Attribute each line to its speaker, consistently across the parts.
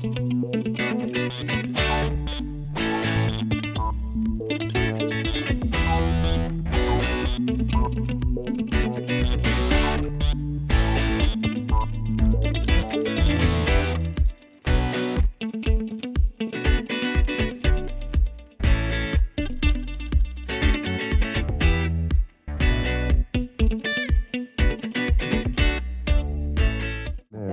Speaker 1: Thank you.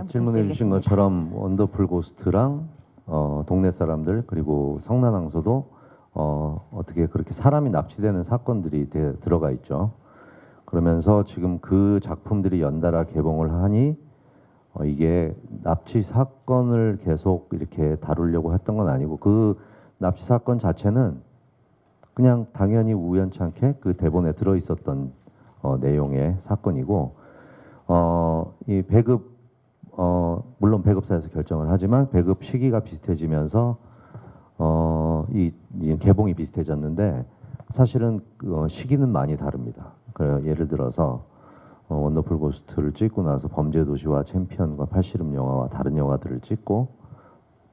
Speaker 1: 네, 질문해 주신 것처럼 원더풀 고스트랑 어, 동네 사람들 그리고 성난항소도 어, 어떻게 그렇게 사람이 납치되는 사건들이 되- 들어가 있죠. 그러면서 지금 그 작품들이 연달아 개봉을 하니 어, 이게 납치 사건을 계속 이렇게 다루려고 했던 건 아니고 그 납치 사건 자체는 그냥 당연히 우연찮게 그 대본에 들어 있었던 어, 내용의 사건이고 어, 이 배급 어, 물론 배급사에서 결정을 하지만 배급 시기가 비슷해지면서 어, 이, 이 개봉이 비슷해졌는데 사실은 그, 어, 시기는 많이 다릅니다. 그래 예를 들어서 어, 원더풀 고스트를 찍고 나서 범죄도시와 챔피언과 팔씨름 영화와 다른 영화들을 찍고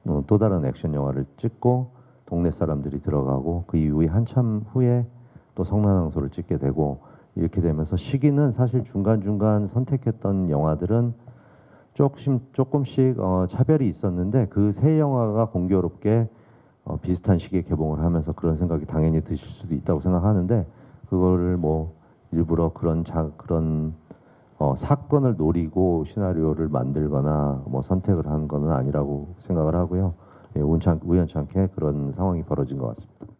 Speaker 1: 어, 또 다른 액션 영화를 찍고 동네 사람들이 들어가고 그 이후에 한참 후에 또 성난항소를 찍게 되고 이렇게 되면서 시기는 사실 중간 중간 선택했던 영화들은 조금씩 조금씩 어, 차별이 있었는데 그 세 영화가 공교롭게 어, 비슷한 시기에 개봉을 하면서 그런 생각이 당연히 드실 수도 있다고 생각하는데 그거를 뭐 일부러 그런 자, 그런 어, 사건을 노리고 시나리오를 만들거나 뭐 선택을 한 거는 아니라고 생각을 하고요. 예, 우연찮, 우연찮게 그런 상황이 벌어진 것 같습니다.